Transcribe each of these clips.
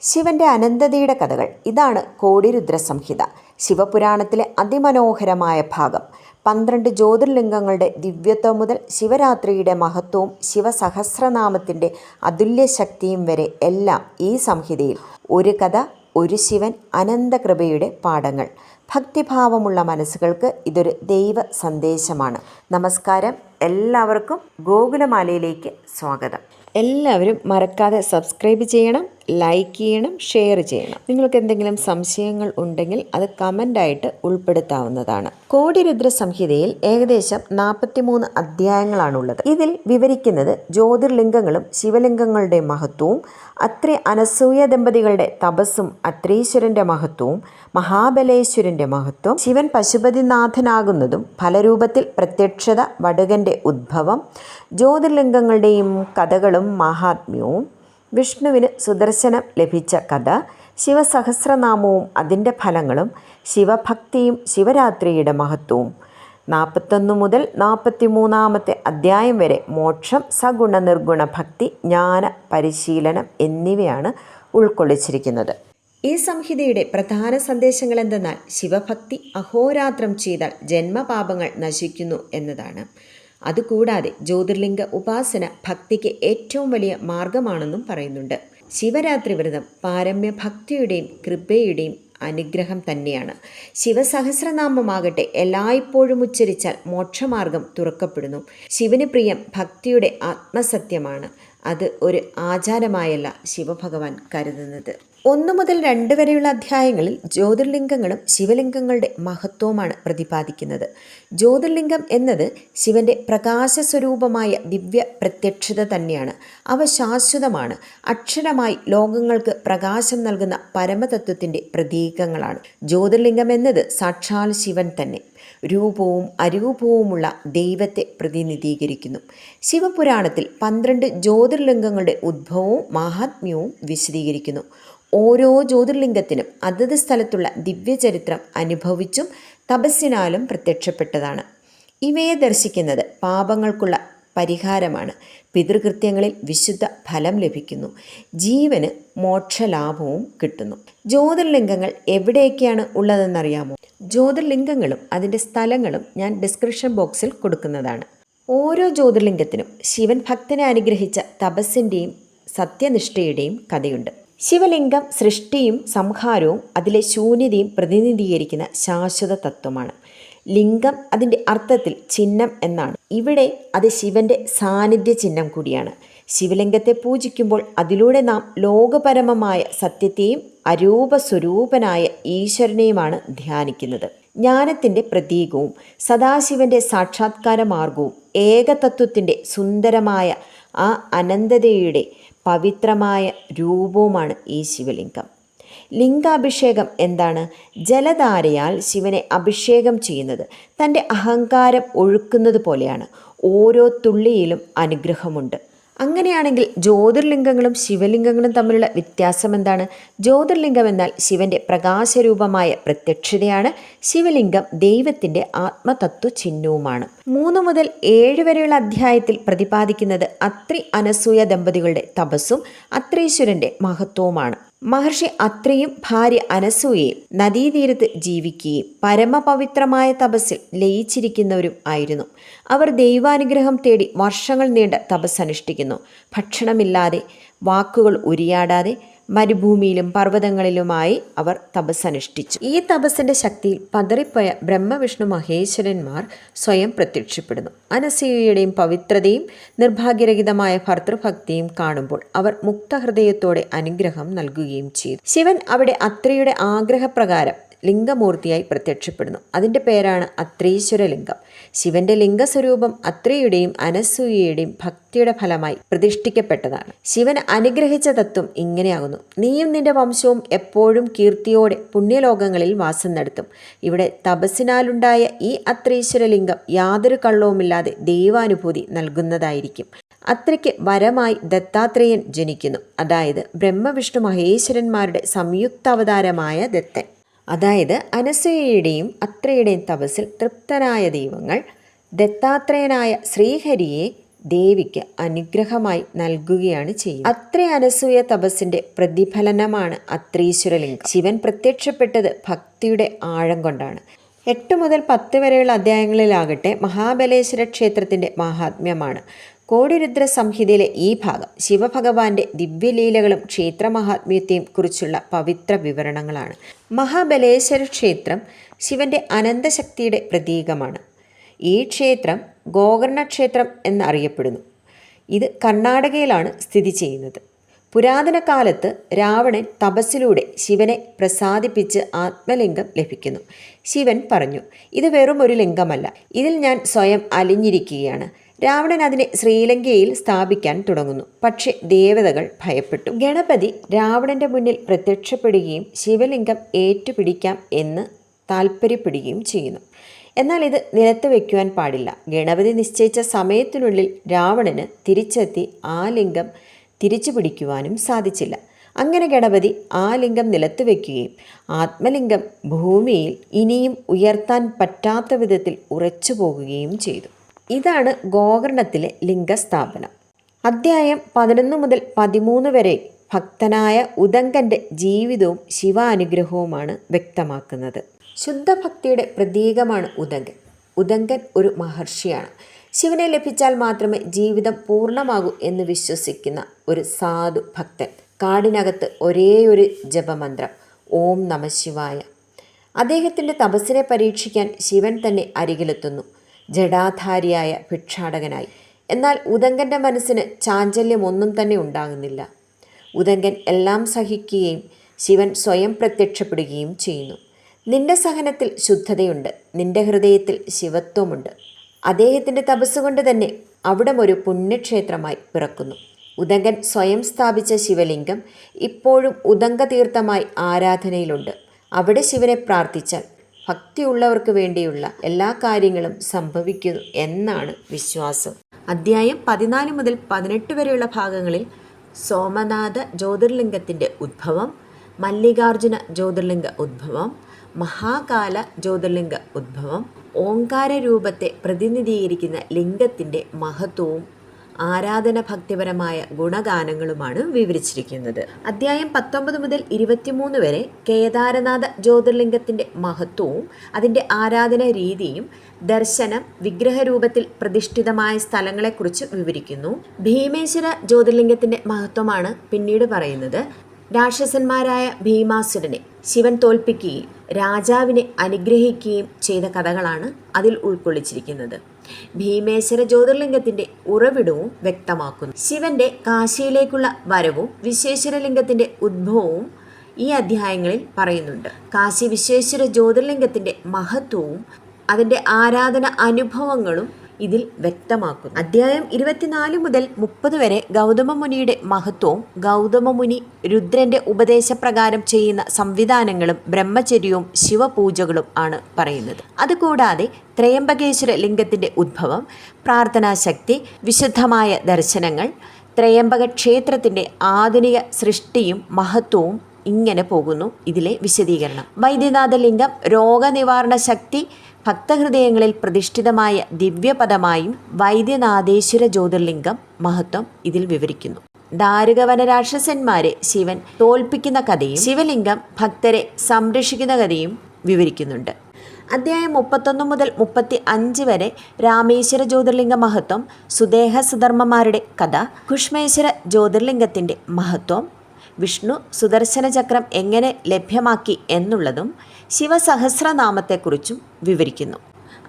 ശിവന്റെ അനന്തതയുടെ കഥകൾ. ഇതാണ് കോടിരുദ്ര സംഹിത ശിവപുരാണത്തിലെ അതിമനോഹരമായ ഭാഗം. പന്ത്രണ്ട് ജ്യോതിർലിംഗങ്ങളുടെ ദിവ്യത്വം മുതൽ ശിവരാത്രിയുടെ മഹത്വവും ശിവസഹസ്രനാമത്തിന്റെ അതുല്യ ശക്തിയും വരെ എല്ലാം ഈ സംഹിതയിൽ. ഒരു കഥ ഒരു ശിവൻ അനന്തകൃപയുടെ പാഠങ്ങൾ. ഭക്തിഭാവമുള്ള മനസ്സുകൾക്ക് ഇതൊരു ദൈവ സന്ദേശമാണ്. നമസ്കാരം. എല്ലാവർക്കും ഗോകുലമാലയിലേക്ക് സ്വാഗതം. എല്ലാവരും മറക്കാതെ സബ്സ്ക്രൈബ് ചെയ്യണം. ലൈക്ക് ചെയ്യണം ഷെയർ ചെയ്യണം. നിങ്ങൾക്ക് എന്തെങ്കിലും സംശയങ്ങൾ ഉണ്ടെങ്കിൽ അത് കമന്റായിട്ട് ഉൾപ്പെടുത്താവുന്നതാണ്. കോടിരുദ്ര സംഹിതയിൽ ഏകദേശം നാൽപ്പത്തിമൂന്ന് അധ്യായങ്ങളാണുള്ളത്. ഇതിൽ വിവരിക്കുന്നത് ജ്യോതിർലിംഗങ്ങളും ശിവലിംഗങ്ങളുടെ മഹത്വവും അത്രേ അനസൂയ ദമ്പതികളുടെ തപസ്സും അത്രീശ്വരന്റെ മഹത്വവും മഹാബലേശ്വരന്റെ മഹത്വം ശിവൻ പശുപതിനാഥനാകുന്നതും ഫലരൂപത്തിൽ പ്രത്യക്ഷത വടുകന്റെ ഉദ്ഭവം ജ്യോതിർലിംഗങ്ങളുടെയും കഥകളും മഹാത്മ്യവും വിഷ്ണുവിന് സുദർശനം ലഭിച്ച കഥ ശിവസഹസ്രനാമവും അതിന്റെ ഫലങ്ങളും ശിവഭക്തിയും ശിവരാത്രിയുടെ മഹത്വവും. നാൽപ്പത്തൊന്ന് മുതൽ നാൽപ്പത്തി മൂന്നാമത്തെ അധ്യായം വരെ മോക്ഷം സഗുണ നിർഗുണ ഭക്തി ജ്ഞാന പരിശീലനം എന്നിവയാണ് ഉൾക്കൊള്ളിച്ചിരിക്കുന്നത്. ഈ സംഹിതയുടെ പ്രധാന സന്ദേശങ്ങൾ എന്തെന്നാൽ ശിവഭക്തി അഹോരാത്രം ചെയ്താൽ ജന്മപാപങ്ങൾ നശിക്കുന്നു എന്നതാണ്. അതുകൂടാതെ ജ്യോതിർലിംഗ ഉപാസന ഭക്തിക്ക് ഏറ്റവും വലിയ മാർഗമാണെന്നും പറയുന്നുണ്ട്. ശിവരാത്രി വ്രതം പാരമ്യ ഭക്തിയുടെയും കൃപയുടെയും അനുഗ്രഹം തന്നെയാണ്. ശിവസഹസ്രനാമമാകട്ടെ എല്ലായ്പ്പോഴും ഉച്ചരിച്ചാൽ മോക്ഷമാർഗം തുറക്കപ്പെടുന്നു. ശിവന് പ്രിയം ഭക്തിയുടെ ആത്മസത്യമാണ്. അത് ഒരു ആചാരമായല്ല ശിവഭഗവാൻ കരുതുന്നത്. ഒന്നു മുതൽ രണ്ട് വരെയുള്ള അധ്യായങ്ങളിൽ ജ്യോതിർലിംഗങ്ങളും ശിവലിംഗങ്ങളുടെ മഹത്വമാണ് പ്രതിപാദിക്കുന്നത്. ജ്യോതിർലിംഗം എന്നത് ശിവന്റെ പ്രകാശ സ്വരൂപമായ ദിവ്യ പ്രത്യക്ഷത തന്നെയാണ്. അവ ശാശ്വതമാണ്. അക്ഷരമായി ലോകങ്ങൾക്ക് പ്രകാശം നൽകുന്ന പരമതത്വത്തിന്റെ പ്രതീകങ്ങളാണ്. ജ്യോതിർലിംഗം എന്നത് സാക്ഷാൽ ശിവൻ തന്നെ. രൂപവും അരൂപവുമുള്ള ദൈവത്തെ പ്രതിനിധീകരിക്കുന്നു. ശിവപുരാണത്തിൽ പന്ത്രണ്ട് ജ്യോതിർലിംഗങ്ങളുടെ ഉദ്ഭവവും മഹാത്മ്യവും വിശദീകരിക്കുന്നു. ഓരോ ജ്യോതിർലിംഗത്തിനും അതത് സ്ഥലത്തുള്ള ദിവ്യചരിത്രം അനുഭവിച്ചും തപസ്സിനാലും പ്രത്യക്ഷപ്പെട്ടതാണ്. ഇവയെ ദർശിക്കുന്നത് പാപങ്ങൾക്കുള്ള പരിഹാരമാണ്. പിതൃകൃത്യങ്ങളിൽ വിശുദ്ധ ഫലം ലഭിക്കുന്നു. ജീവന് മോക്ഷലാഭവും കിട്ടുന്നു. ജ്യോതിർലിംഗങ്ങൾ എവിടെയൊക്കെയാണ് ഉള്ളതെന്നറിയാമോ? ജ്യോതിർലിംഗങ്ങളും അതിന്റെ സ്ഥലങ്ങളും ഞാൻ ഡിസ്ക്രിപ്ഷൻ ബോക്സിൽ കൊടുക്കുന്നതാണ്. ഓരോ ജ്യോതിർലിംഗത്തിനും ശിവൻ ഭക്തനെ അനുഗ്രഹിച്ച തപസ്സിന്റെയും സത്യനിഷ്ഠയുടെയും കഥയുണ്ട്. ശിവലിംഗം സൃഷ്ടിയും സംഹാരവും അതിലെ ശൂന്യതയും പ്രതിനിധീകരിക്കുന്ന ശാശ്വത തത്വമാണ് ലിംഗം അതിന്റെ അർത്ഥത്തിൽ ചിഹ്നം എന്നാണ്. ഇവിടെ അത് ശിവന്റെ സാന്നിധ്യ ചിഹ്നം കൂടിയാണ്. ശിവലിംഗത്തെ പൂജിക്കുമ്പോൾ അതിലൂടെ നാം ലോകപരമമായ സത്യത്തെയും അരൂപ സ്വരൂപനായ ഈശ്വരനെയുമാണ് ധ്യാനിക്കുന്നത്. ജ്ഞാനത്തിന്റെ പ്രതീകവും സദാശിവന്റെ സാക്ഷാത്കാര മാർഗവും ഏകതത്വത്തിന്റെ സുന്ദരമായ ആ അനന്തതയുടെ പവിത്രമായ രൂപവുമാണ് ഈ ശിവലിംഗം. ലിംഗാഭിഷേകം എന്താണ്? ജലധാരയാൽ ശിവനെ അഭിഷേകം ചെയ്യുന്നത്. തന്റെ അഹങ്കാരം ഒഴുക്കുന്നത് പോലെയാണ്. ഓരോ തുള്ളിയിലും അനുഗ്രഹമുണ്ട്. അങ്ങനെയാണെങ്കിൽ ജ്യോതിർലിംഗങ്ങളും ശിവലിംഗങ്ങളും തമ്മിലുള്ള വ്യത്യാസം എന്താണ്? ജ്യോതിർലിംഗം എന്നാൽ ശിവന്റെ പ്രകാശരൂപമായ പ്രത്യക്ഷതയാണ്. ശിവലിംഗം ദൈവത്തിന്റെ ആത്മതത്വ ചിഹ്നവുമാണ് മൂന്ന് മുതൽ ഏഴ് വരെയുള്ള അധ്യായത്തിൽ പ്രതിപാദിക്കുന്നത് അത്രി അനസൂയ ദമ്പതികളുടെ തപസ്സും അത്രീശ്വരന്റെ മഹത്വവുമാണ്. മഹർഷി അത്രയും ഭാര്യ അനസൂയയും നദീതീരത്ത് ജീവിക്കുകയും പരമപവിത്രമായ തപസ്സിൽ ലയിച്ചിരിക്കുന്നവരും ആയിരുന്നു. അവർ ദൈവാനുഗ്രഹം തേടി വർഷങ്ങൾ നീണ്ട തപസ്സനുഷ്ഠിക്കുന്നു. ഭക്ഷണമില്ലാതെ വാക്കുകൾ ഉരിയാടാതെ മരുഭൂമിയിലും പർവതങ്ങളിലുമായി അവർ തപസ്സനുഷ്ഠിച്ചു. ഈ തപസ്സിന്റെ ശക്തിയിൽ പതറിപ്പോയ ബ്രഹ്മവിഷ്ണു മഹേശ്വരന്മാർ സ്വയം പ്രത്യക്ഷപ്പെടുന്നു. അനസൂയയുടെയും പവിത്രതയും നിർഭാഗ്യരഹിതമായ ഭർത്തൃഭക്തിയും കാണുമ്പോൾ അവർ മുക്തഹൃദയത്തോടെ അനുഗ്രഹം നൽകുകയും ചെയ്തു. ശിവൻ അവിടെ അത്രയുടെ ആഗ്രഹപ്രകാരം ലിംഗമൂർത്തിയായി പ്രത്യക്ഷപ്പെടുന്നു. അതിന്റെ പേരാണ് അത്രീശ്വര ലിംഗം ശിവന്റെ ലിംഗസ്വരൂപം അത്രയുടെയും അനസൂയയുടെയും ഭക്തിയുടെ ഫലമായി പ്രതിഷ്ഠിക്കപ്പെട്ടതാണ്. ശിവൻ അനുഗ്രഹിച്ച തത്വം ഇങ്ങനെയാകുന്നു. നീയും നിന്റെ വംശവും എപ്പോഴും കീർത്തിയോടെ പുണ്യലോകങ്ങളിൽ വാസം നടത്തും. ഇവിടെ തപസ്സിനാലുണ്ടായ ഈ അത്രീശ്വര ലിംഗം യാതൊരു കള്ളവുമില്ലാതെ ദൈവാനുഭൂതി നൽകുന്നതായിരിക്കും. അത്രയ്ക്ക് വരമായി ദത്താത്രേയൻ ജനിക്കുന്നു. അതായത് ബ്രഹ്മവിഷ്ണു മഹേശ്വരന്മാരുടെ സംയുക്താവതാരമായ ദത്തൻ. അതായത് അനസൂയയുടെയും അത്രയുടെയും തപസ്സിൽ തൃപ്തനായ ദൈവങ്ങൾ ദത്താത്രേയനായ ശ്രീഹരിയെ ദേവിക്ക് അനുഗ്രഹമായി നൽകുകയാണ് ചെയ്യുന്നത്. അത്ര അനസൂയ തപസ്സിന്റെ പ്രതിഫലനമാണ് അത്രീശ്വരലിംഗം. ശിവൻ പ്രത്യക്ഷപ്പെട്ടത് ഭക്തിയുടെ ആഴം കൊണ്ടാണ്. എട്ട് മുതൽ പത്ത് വരെയുള്ള അധ്യായങ്ങളിലാകട്ടെ മഹാബലേശ്വര ക്ഷേത്രത്തിന്റെ മഹാത്മ്യമാണ്. കോടിരുദ്ര സംഹിതയിലെ ഈ ഭാഗം ശിവഭഗവാന്റെ ദിവ്യലീലകളും ക്ഷേത്രമഹാത്മ്യത്തെയും കുറിച്ചുള്ള പവിത്ര വിവരണങ്ങളാണ്. മഹാബലേശ്വര ക്ഷേത്രം ശിവന്റെ അനന്തശക്തിയുടെ പ്രതീകമാണ്. ഈ ക്ഷേത്രം ഗോകർണ ക്ഷേത്രം എന്നറിയപ്പെടുന്നു. ഇത് കർണാടകയിലാണ് സ്ഥിതി ചെയ്യുന്നത്. പുരാതന കാലത്ത് രാവണൻ തപസ്സിലൂടെ ശിവനെ പ്രസാദിപ്പിച്ച് ആത്മലിംഗം ലഭിക്കുന്നു. ശിവൻ പറഞ്ഞു ഇത് വെറും ഒരു ലിംഗമല്ല. ഇതിൽ ഞാൻ സ്വയം അലിഞ്ഞിരിക്കുകയാണ്. രാവണൻ അതിനെ ശ്രീലങ്കയിൽ സ്ഥാപിക്കാൻ തുടങ്ങുന്നു. പക്ഷെ ദേവതകൾ ഭയപ്പെട്ടു. ഗണപതി രാവണന്റെ മുന്നിൽ പ്രത്യക്ഷപ്പെടുകയും ശിവലിംഗം ഏറ്റുപിടിക്കാം എന്ന് താൽപ്പര്യപ്പെടുകയും ചെയ്യുന്നു. എന്നാൽ ഇത് നിലത്ത് വയ്ക്കുവാൻ പാടില്ല. ഗണപതി നിശ്ചയിച്ച സമയത്തിനുള്ളിൽ രാവണന് തിരിച്ചെത്തി ആ ലിംഗം തിരിച്ചു പിടിക്കുവാനും സാധിച്ചില്ല. അങ്ങനെ ഗണപതി ആ ലിംഗം നിലത്ത് വയ്ക്കുകയും ആത്മലിംഗം ഭൂമിയിൽ ഇനിയും ഉയർത്താൻ പറ്റാത്ത വിധത്തിൽ ഉറച്ചു പോകുകയും ചെയ്തു. ഇതാണ് ഗോകർണത്തിലെ ലിംഗസ്ഥാപനം. അദ്ധ്യായം പതിനൊന്ന് മുതൽ പതിമൂന്ന് വരെ ഭക്തനായ ഉദങ്കന്റെ ജീവിതവും ശിവാനുഗ്രഹവുമാണ് വ്യക്തമാക്കുന്നത്. ശുദ്ധഭക്തിയുടെ പ്രതീകമാണ് ഉദങ്കൻ. ഉദങ്കൻ ഒരു മഹർഷിയാണ്. ശിവനെ ലഭിച്ചാൽ മാത്രമേ ജീവിതം പൂർണമാകൂ എന്ന് വിശ്വസിക്കുന്ന ഒരു സാധു ഭക്തൻ. കാടിനകത്ത് ഒരേയൊരു ഒരു ജപമന്ത്രം ഓം നമശിവായ അദ്ദേഹത്തിന്റെ തപസ്സിനെ പരീക്ഷിക്കാൻ ശിവൻ തന്നെ അരികിലെത്തുന്നു. ജഡാധാരിയായ ഭിക്ഷാടകനായി. എന്നാൽ ഉദങ്കന്റെ മനസ്സിന് ചാഞ്ചല്യം ഒന്നും തന്നെ ഉണ്ടാകുന്നില്ല. ഉദങ്കൻ എല്ലാം സഹിക്കുകയും ശിവൻ സ്വയം പ്രത്യക്ഷപ്പെടുകയും ചെയ്യുന്നു. നിന്റെ സഹനത്തിൽ ശുദ്ധതയുണ്ട്. നിന്റെ ഹൃദയത്തിൽ ശിവത്വമുണ്ട്. അദ്ദേഹത്തിന്റെ തപസ്സുകൊണ്ട് തന്നെ അവിടം ഒരു പുണ്യക്ഷേത്രമായി പിറക്കുന്നു. ഉദങ്കൻ സ്വയം സ്ഥാപിച്ച ശിവലിംഗം ഇപ്പോഴും ഉദങ്കതീർത്ഥമായി ആരാധനയിലുണ്ട്. അവിടെ ശിവനെ പ്രാർത്ഥിച്ചാൽ ഭക്തിയുള്ളവർക്ക് വേണ്ടിയുള്ള എല്ലാ കാര്യങ്ങളും സംഭവിക്കുന്നു എന്നാണ് വിശ്വാസം. അധ്യായം പതിനാല് മുതൽ പതിനെട്ട് വരെയുള്ള ഭാഗങ്ങളിൽ സോമനാഥ ജ്യോതിർലിംഗത്തിന്റെ ഉദ്ഭവം മല്ലികാർജുന ജ്യോതിർലിംഗ ഉദ്ഭവം മഹാകാല ജ്യോതിർലിംഗ ഉദ്ഭവം ഓങ്കാര രൂപത്തെ പ്രതിനിധീകരിക്കുന്ന ലിംഗത്തിന്റെ മഹത്വവും ആരാധന ഭക്തിപരമായ ഗുണഗാനങ്ങളുമാണ് വിവരിച്ചിരിക്കുന്നത്. അദ്ധ്യായം പത്തൊമ്പത് മുതൽ ഇരുപത്തിമൂന്ന് വരെ കേദാരനാഥ ജ്യോതിർലിംഗത്തിന്റെ മഹത്വവും അതിന്റെ ആരാധന രീതിയും ദർശനം വിഗ്രഹരൂപത്തിൽ പ്രതിഷ്ഠിതമായ സ്ഥലങ്ങളെക്കുറിച്ച് വിവരിക്കുന്നു. ഭീമേശ്വര ജ്യോതിർലിംഗത്തിന്റെ മഹത്വമാണ് പിന്നീട് പറയുന്നത്. രാക്ഷസന്മാരായ ഭീമാസുരനെ ശിവൻ തോൽപ്പിക്കുകയും രാജാവിനെ അനുഗ്രഹിക്കുകയും ചെയ്ത കഥകളാണ് അതിൽ ഉൾക്കൊള്ളിച്ചിരിക്കുന്നത്. ഭീമേശ്വര ജ്യോതിർലിംഗത്തിന്റെ ഉറവിടവും വ്യക്തമാക്കുന്നു. ശിവന്റെ കാശിയിലേക്കുള്ള വരവും വിശ്വേശ്വരലിംഗത്തിന്റെ ഉദ്ഭവവും ഈ അധ്യായങ്ങളിൽ പറയുന്നുണ്ട്. കാശി വിശ്വേശ്വര ജ്യോതിർലിംഗത്തിന്റെ മഹത്വവും അതിന്റെ ആരാധന അനുഭവങ്ങളും ഇതിൽ വ്യക്തമാക്കുന്നു. അധ്യായം ഇരുപത്തിനാല് മുതൽ മുപ്പത് വരെ ഗൗതമ മുനിയുടെ മഹത്വവും ഗൗതമ മുനി രുദ്രന്റെ ഉപദേശപ്രകാരം ചെയ്യുന്ന സംവിധാനങ്ങളും ബ്രഹ്മചര്യവും ശിവപൂജകളും ആണ് പറയുന്നത്. അതുകൂടാതെ ത്രയംബകേശ്വര ലിംഗത്തിന്റെ ഉദ്ഭവം പ്രാർത്ഥനാശക്തി വിശുദ്ധമായ ദർശനങ്ങൾ ത്രയംബക ക്ഷേത്രത്തിന്റെ ആധുനിക സൃഷ്ടിയും മഹത്വവും ഇങ്ങനെ പോകുന്നു ഇതിലെ വിശദീകരണം. വൈദ്യനാഥ ലിംഗം രോഗനിവാരണ ശക്തി ഭക്തഹൃദയങ്ങളിൽ പ്രതിഷ്ഠിതമായ ദിവ്യപദമായും വൈദ്യനാഥേശ്വര ജ്യോതിർലിംഗം മഹത്വം ഇതിൽ വിവരിക്കുന്നു. ദാരുകവന രാക്ഷസന്മാരെ ശിവൻ തോൽപ്പിക്കുന്ന കഥയും ശിവലിംഗം ഭക്തരെ സംരക്ഷിക്കുന്ന കഥയും വിവരിക്കുന്നുണ്ട്. അധ്യായം മുപ്പത്തൊന്ന് മുതൽ മുപ്പത്തി അഞ്ച് വരെ രാമേശ്വര ജ്യോതിർലിംഗ മഹത്വം സുദേഹ സുധർമ്മമാരുടെ കഥ കുഷ്മേശ്വര ജ്യോതിർലിംഗത്തിന്റെ മഹത്വം വിഷ്ണു സുദർശനചക്രം എങ്ങനെ ലഭ്യമാക്കി എന്നുള്ളതും ശിവസഹസ്രനാമത്തെക്കുറിച്ചും വിവരിക്കുന്നു.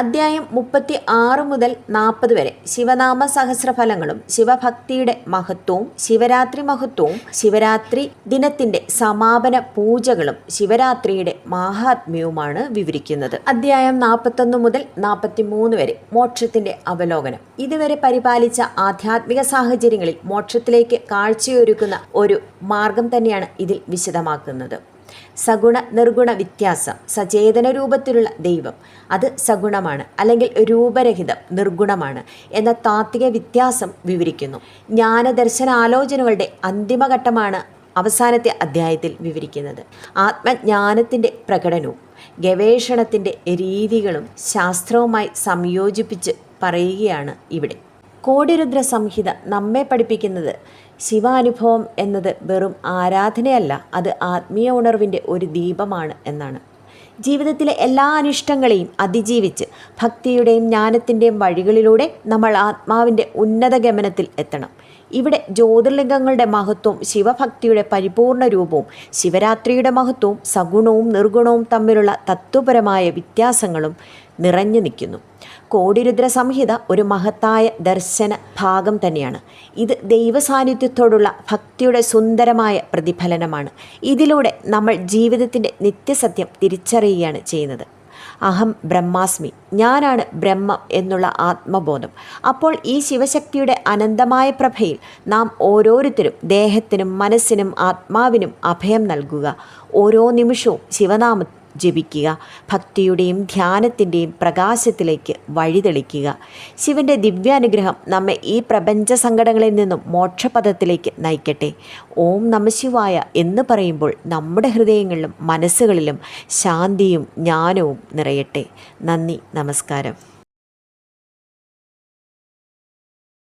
അദ്ധ്യായം മുപ്പത്തി ആറ് മുതൽ നാൽപ്പത് വരെ. ശിവനാമ സഹസ്രഫലങ്ങളും ശിവഭക്തിയുടെ മഹത്വവും ശിവരാത്രി മഹത്വവും ശിവരാത്രി ദിനത്തിന്റെ സമാപന പൂജകളും ശിവരാത്രിയുടെ മാഹാത്മ്യവുമാണ് വിവരിക്കുന്നത്. അദ്ധ്യായം നാൽപ്പത്തൊന്ന് മുതൽ നാൽപ്പത്തി മൂന്ന് വരെ മോക്ഷത്തിന്റെ അവലോകനം. ഇതുവരെ പരിപാലിച്ച ആധ്യാത്മിക സാഹചര്യങ്ങളിൽ മോക്ഷത്തിലേക്ക് കാഴ്ചയൊരുക്കുന്ന ഒരു മാർഗം തന്നെയാണ് ഇതിൽ വിശദമാക്കുന്നത്. സഗുണ നിർഗുണ വ്യത്യാസം സചേതന രൂപത്തിലുള്ള ദൈവം. അത് സഗുണമാണ് അല്ലെങ്കിൽ രൂപരഹിതം നിർഗുണമാണ് എന്ന താത്വിക വ്യത്യാസം വിവരിക്കുന്നു. ജ്ഞാനദർശന ആലോചനകളുടെ അന്തിമഘട്ടമാണ് അവസാനത്തെ അധ്യായത്തിൽ വിവരിക്കുന്നത്. ആത്മജ്ഞാനത്തിന്റെ പ്രകടനവും ഗവേഷണത്തിന്റെ രീതികളും ശാസ്ത്രവുമായി സംയോജിപ്പിച്ച് പറയുകയാണ് ഇവിടെ. കോടിരുദ്ര സംഹിത നമ്മെ പഠിപ്പിക്കുന്നത് ശിവാനുഭവം എന്നത് വെറും ആരാധനയല്ല അത് ആത്മീയ ഉണർവിന്റെ ഒരു ദീപമാണ് എന്നാണ്. ജീവിതത്തിലെ എല്ലാ അനിഷ്ടങ്ങളെയും അതിജീവിച്ച് ഭക്തിയുടെയും ജ്ഞാനത്തിന്റെയും വഴികളിലൂടെ നമ്മൾ ആത്മാവിന്റെ ഉന്നത ഗമനത്തിൽ എത്തണം. ഇവിടെ ജ്യോതിർലിംഗങ്ങളുടെ മഹത്വം ശിവഭക്തിയുടെ പരിപൂർണ രൂപവും ശിവരാത്രിയുടെ മഹത്വവും സഗുണവും നിർഗുണവും തമ്മിലുള്ള തത്വപരമായ വ്യത്യാസങ്ങളും നിറഞ്ഞു നിൽക്കുന്നു. കോടിരുദ്ര സംഹിത ഒരു മഹത്തായ ദർശന ഭാഗം തന്നെയാണ്. ഇത് ദൈവസാന്നിധ്യത്തോടുള്ള ഭക്തിയുടെ സുന്ദരമായ പ്രതിഫലനമാണ്. ഇതിലൂടെ നമ്മൾ ജീവിതത്തിന്റെ നിത്യസത്യം തിരിച്ചറിയുകയാണ് ചെയ്യുന്നത്. അഹം ബ്രഹ്മാസ്മി. ഞാനാണ് ബ്രഹ്മം എന്നുള്ള ആത്മബോധം. അപ്പോൾ ഈ ശിവശക്തിയുടെ അനന്തമായ പ്രഭയിൽ നാം ഓരോരുത്തരും ദേഹത്തിനും മനസ്സിനും ആത്മാവിനും അഭയം നൽകുക. ഓരോ നിമിഷവും ശിവനാമ ജപിക്കുക. ഭക്തിയുടെയും ധ്യാനത്തിന്റെയും പ്രകാശത്തിലേക്ക് വഴിതെളിക്കുക. ശിവന്റെ ദിവ്യാനുഗ്രഹം നമ്മെ ഈ പ്രപഞ്ച സങ്കടങ്ങളിൽ നിന്നും മോക്ഷപഥത്തിലേക്ക് നയിക്കട്ടെ. ഓം നമശിവായ എന്ന് പറയുമ്പോൾ നമ്മുടെ ഹൃദയങ്ങളിലും മനസ്സുകളിലും ശാന്തിയും ജ്ഞാനവും നിറയട്ടെ. നന്ദി നമസ്കാരം.